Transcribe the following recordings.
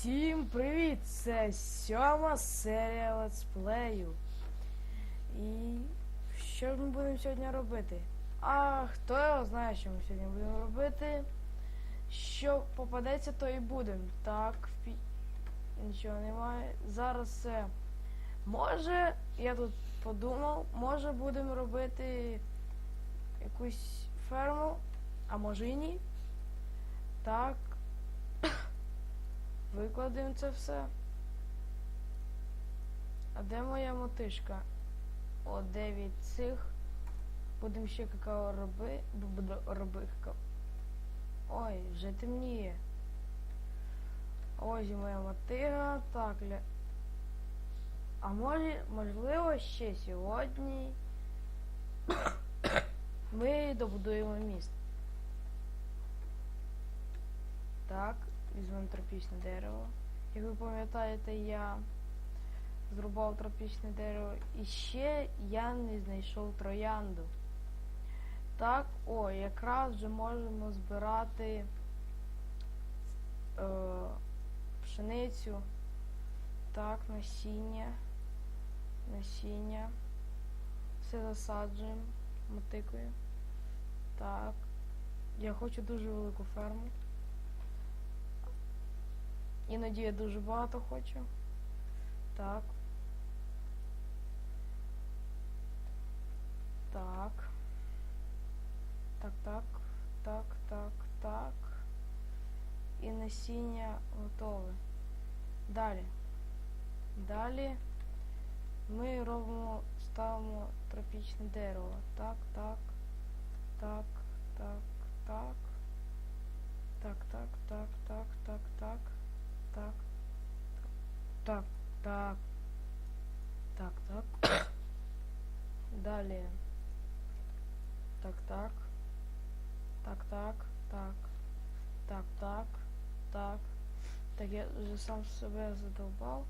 Всім привіт! Це сьома серія летсплею. І що ми будемо сьогодні робити? А хто його знає, що ми сьогодні будемо робити? Що попадеться, то і будемо. Так, впі... нічого немає. Зараз це. Може, я тут подумав, може будемо робити якусь ферму, а може і ні. Так. Викладемо це все. А де моя мотишка? О, 9 цих. Будемо ще какао роби. Роби какао. Ой, вже темніє. Ось моя мотига. Так, ля. А може, можливо, ще сьогодні ми добудуємо міст. Так, візьмемо тропічне дерево. Як ви пам'ятаєте, я зрубав тропічне дерево і ще я не знайшов троянду. Так, о, якраз вже можемо збирати е, пшеницю. Так, насіння. Насіння. Все засаджуємо мотикою. Так. Я хочу дуже велику ферму. Іноді я дуже багато хочу. Так. Так. Так, так, так, так, так. І насіння готове. Далі. Далі ми робимо, ставимо тропічне дерево. Так, так, так, так, так. Так, так, так, так, так, так. Так. Так, так. Так, так. Далі. Так, так. Так, так, так. Так, так, так. Так, я вже сам себе задовбав.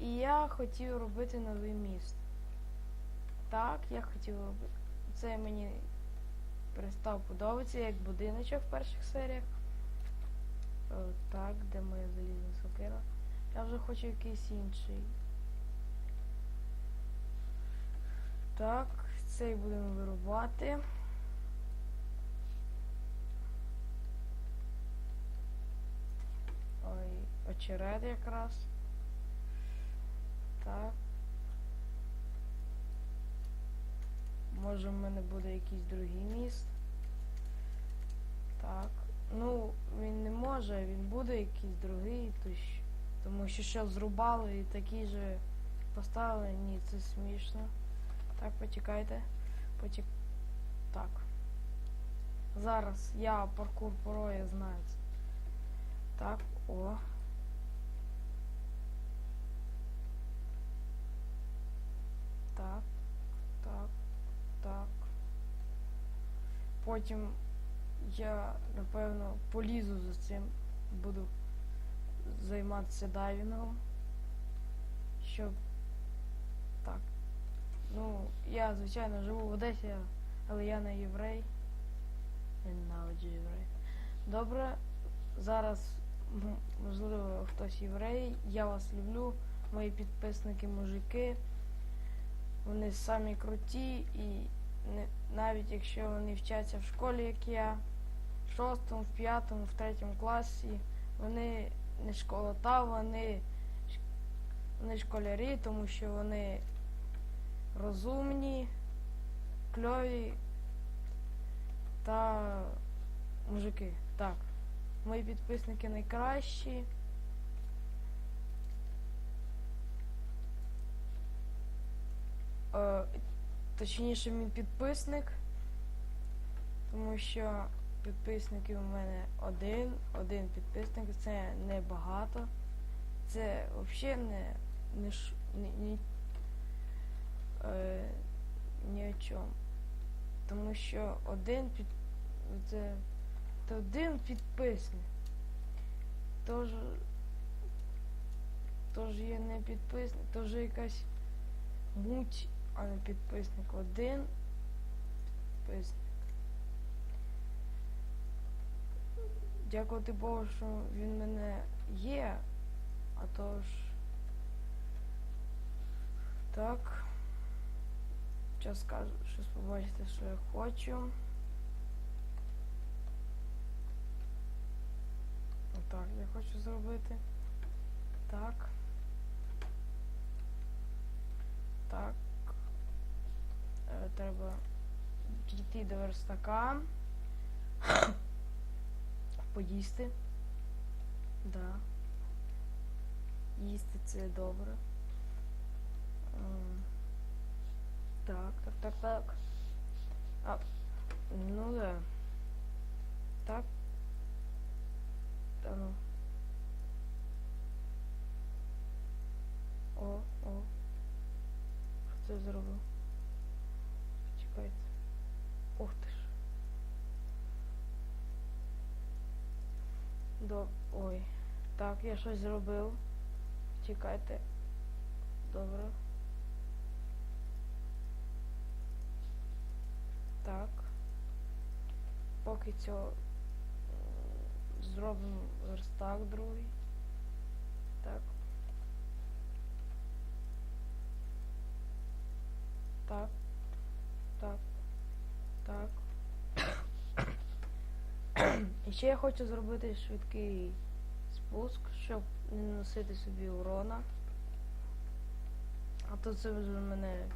І я хотів робити новий міст. Так, я хотів робити. Це мені перестав подобатися, як будиночок в перших серіях. О, так, де моя залізна сокира? Я вже хочу якийсь інший. Так, цей будемо вирубати. Ой, очерет якраз. Так. Може в мене буде якийсь другий міст. Так. Ну, він не може, він буде якийсь другий, то щ- тому що що зрубали і такий же поставили. Ні, це смішно. Так, почекайте. Почек... Так. Зараз я паркур поро, я знаю. Так, о. Так, так, так. Потім я, напевно, полізу за цим, буду займатися дайвінгом. Щоб. Так. Ну, я, звичайно, живу в Одесі, але я не єврей. Ненавиджу єврей. Добре, зараз, можливо, хтось єврей. Я вас люблю, мої підписники мужики. Вони самі круті і не, навіть якщо вони вчаться в школі, як я, в шостому, в п'ятому, в третьому класі, вони не школота, вони, вони школярі, тому що вони розумні, кльові та мужики. Так. Мої підписники найкращі. Е, точніше, мій підписник. Тому що підписників у мене один, один підписник, це не багато. Це взагалі не, не, ні, ні, е, ні о чому. Тому що один під, це, це один підписник. Тож, тож є не підписник, тож якась муть, а не підписник. Один підписник. Дякувати Богу, що він мене є, а то ж так. Зараз скажу, щось побачите, що я хочу. Отак, я хочу зробити. Так. Так. Е, треба дійти до верстака. Поїсти. Да. Їсти це добре. Так, так, так, так. А, ну да. Так. Та ну. О, о. Що це зробив? Чекайте. Ух ти ж. До... Ой. Так, я щось зробив. Чекайте. Добре. Так. Поки цього зробимо верстак другий. Так. Так. Так. Так. І ще я хочу зробити швидкий спуск, щоб не носити собі урона. А то це вже мене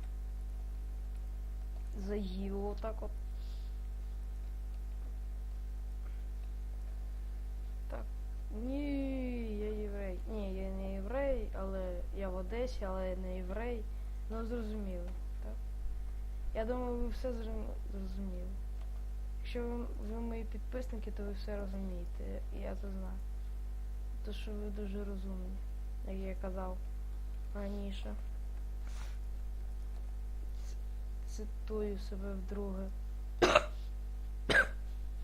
заїло так от. Так. Ні, я єврей. Ні, я не єврей, але я в Одесі, але я не єврей. Ну зрозуміли, так? Я думаю, ви все зрозум- зрозуміли. Якщо ви, ви мої підписники, то ви все розумієте. Я це знаю. То що ви дуже розумні, як я казав раніше. Цитую себе вдруге.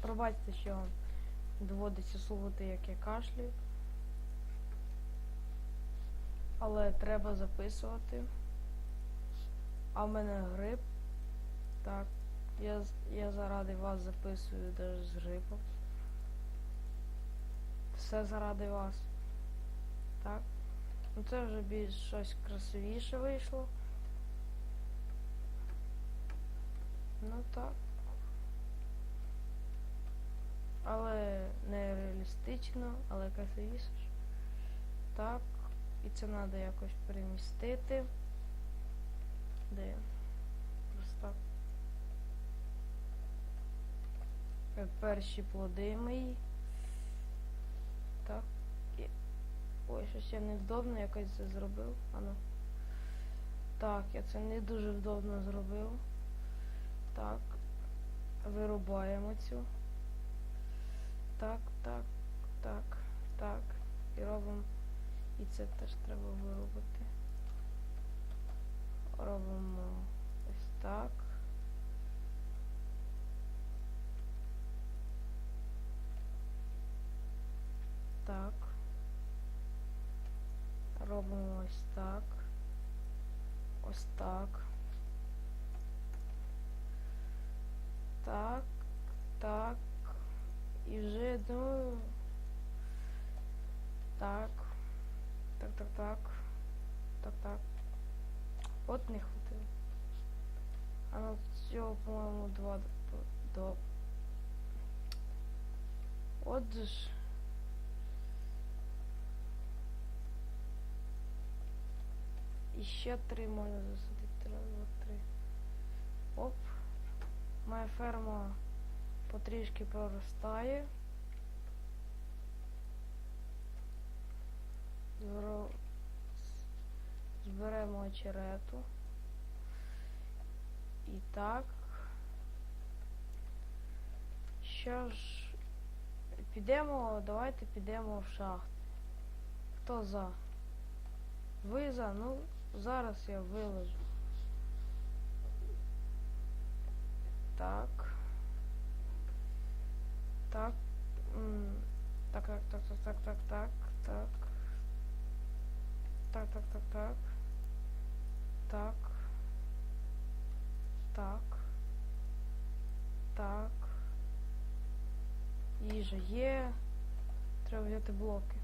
Пробачте, що вам доводиться слухати, як я кашлю. Але треба записувати. А в мене грип. Так. Я, я заради вас записую навіть з грипом. Все заради вас. Так. Ну це вже більш щось красивіше вийшло. Ну так. Але не реалістично, але красивіше. Так. І це треба якось перемістити. Де? Ось так. Е, Перші плоди мої. Так. І... Ой, щось я невдобно якось це зробив. Ану. Так, я це не дуже вдобно зробив. Так. Вирубаємо цю. Так, так, так, так. І робимо. І це теж треба вирубати. Робимо ось так. Так. Робимо ось так. Ось так. Так. Так. І вже думаю. Так. Так, так, так. Так, так. От не хватило. А ну цього, по-моєму, два до... От же ж. І ще три можна засадити. Раз, два, три. Оп. Моя ферма потрішки проростає. Зберемо очерету. І так. Що ж, підемо, давайте підемо в шахту. Хто за? Ви за? Ну, зараз я виложу. Так. Так. Так, так, так, так, так, так, так, так. Так, так, так, так. Так. Так. Так. Їжа є. Треба взяти блоки.